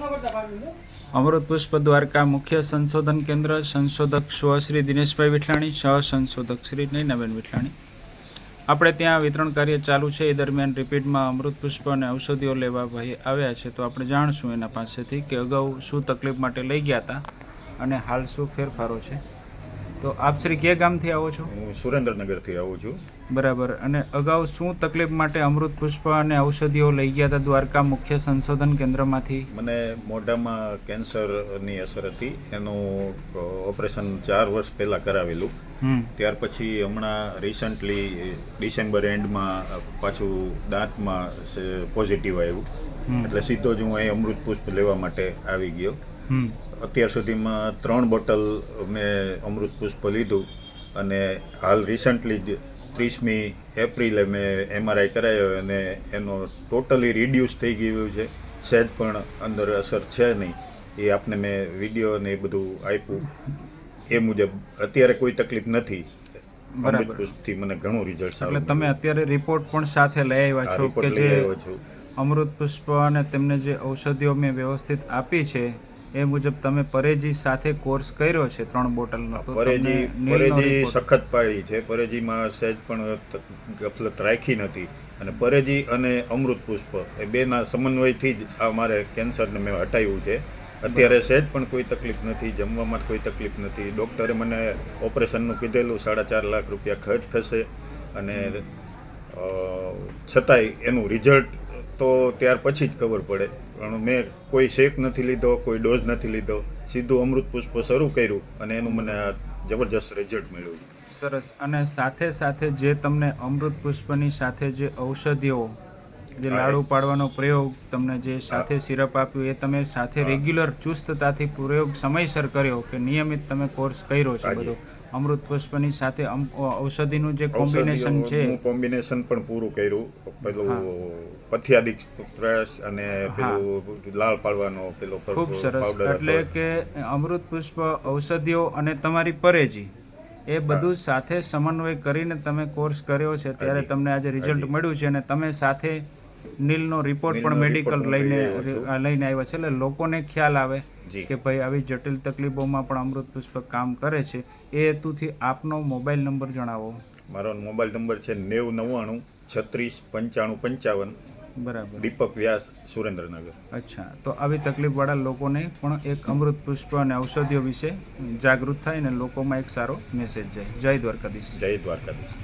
અમૃત પુષ્પ દ્વારકા મુખ્ય સંશોધન કેન્દ્ર, સંશોધક સ્વ શ્રી દિનેશભાઈ વિઠલાણી સહ સંશોધક શ્રી નૈનાબેન વિઠલાણી આપણે ત્યાં વિતરણ કાર્ય ચાલુ છે. એ દરમિયાન રિપીટમાં અમૃત પુષ્પ અને ઔષધિઓ લેવા ભાઈ આવ્યા છે. તો આપણે જાણશું એના પાસેથી કે અગાઉ શું તકલીફ માટે લઈ ગયા હતા અને હાલ શું ફેરફારો છે. તો આપ શ્રી કયા ગામથી આવો છો? હું સુરેન્દ્રનગરથી આવું છું. બરાબર. અને અગાઉ શું તકલીફ માટે અમૃત પુષ્પ અને ઔષધિઓ લઈ ગયા હતા દ્વારકા મુખ્ય સંશોધન કેન્દ્રમાંથી? મને મોઢામાં કેન્સરની અસર હતી. એનું ઓપરેશન ચાર વર્ષ પહેલાં કરાવેલું. ત્યાર પછી હમણાં રિસન્ટલી ડિસેમ્બર એન્ડમાં પાછું દાંતમાં પોઝિટિવ આવ્યું. એટલે સીધો જ હું અહીં અમૃત પુષ્પ લેવા માટે આવી ગયો. અત્યાર સુધીમાં ત્રણ બોટલ મેં અમૃત પુષ્પ લીધું અને હાલ રિસન્ટલી જ ત્રીસમી એપ્રિલે મેં એમઆરઆઈ કરાયો અને એનો ટોટલી રિડ્યુસ થઈ ગયું છે. સહેજ પણ અંદર અસર છે નહીં. એ આપને મેં વીડિયો ને એ બધું આપ્યું. એ મુજબ અત્યારે કોઈ તકલીફ નથી. બરાબર. પુષ્પથી મને ઘણું રિઝલ્ટ એટલે તમે અત્યારે રિપોર્ટ પણ સાથે લઈ આવ્યા છો કે જે આવ્યો છું. અમૃત પુષ્પ અને તેમને જે ઔષધિઓ મેં વ્યવસ્થિત આપી છે એ મુજબ તમે પરેજી સાથે કોર્સ કર્યો છે ત્રણ બોટલનો. પરેજી પરેજી સખત પાડી છે. પરેજીમાં સહેજ પણ ગફલત રાખી નથી. અને પરેજી અને અમૃત પુષ્પ એ બેના સમન્વયથી જ આ મારે કેન્સરને મેં હટાવ્યું છે. અત્યારે સહેજ પણ કોઈ તકલીફ નથી જમવામાં કોઈ તકલીફ નથી. ડૉક્ટરે મને ઓપરેશનનું કીધેલું સાડા ચાર લાખ રૂપિયા ખર્ચ થશે. અને છતાંય એનું રિઝલ્ટ તો ત્યાર પછી જ ખબર પડે. પણ મેં કોઈ શેક નથી લીધો કોઈ ડોઝ નથી લીધો. સીધું અમૃત પુષ્પ શરૂ કર્યું અને એનું મને જબરજસ્ત રિઝલ્ટ મળ્યું. સરસ. અને સાથે સાથે જે તમને અમૃત પુષ્પની સાથે જે ઔષધિઓ જે લાડુ પાડવાનો પ્રયોગ તમને જે સાથે સિરપ આપ્યું એ તમે સાથે રેગ્યુલર ચુસ્તતાથી પ્રયોગ સમયસર કર્યો કે નિયમિત તમે કોર્સ કર્યો છે બધો. અમૃત પુષ્પની સાથે ઔષધિનું જે કોમ્બિનેશન છે. કોમ્બિનેશન પણ પૂરું કર્યું. પેલું પથ્યાદિક પ્રયાસ અને પેલું લાલ પાડવાનો પેલો ખૂબ સરસ. એટલે કે અમૃત પુષ્પ ઔષધિઓ અને તમારી પરેજી એ બધું સાથે સમન્વય કરીને તમે કોર્સ કર્યો છે. ત્યારે તમને આજે રિઝલ્ટ મળ્યું છે અને તમે સાથે નીલનો રિપોર્ટ પણ મેડિકલ લઈને લઈને આવ્યા છે. એટલે લોકોને ખ્યાલ આવે. કે ભાઈ આવી જટિલ તકલીફોમાં પણ અમૃત પુષ્પ કામ કરે છે. એ હેતુથી આપનો મોબાઈલ નંબર જણાવો. મારો મોબાઈલ નંબર છે નેવ નવ્વાણું છત્રીસ પંચાણું પંચાવન. બરાબર. દીપક વ્યાસ સુરેન્દ્રનગર. અચ્છા. તો આવી તકલીફવાળા લોકોને પણ એક અમૃત પુષ્પ અને ઔષધિઓ વિશે જાગૃત થાય ને લોકોમાં એક સારો મેસેજ જાય. જય દ્વારકાધીશ. જય દ્વારકાધીશ.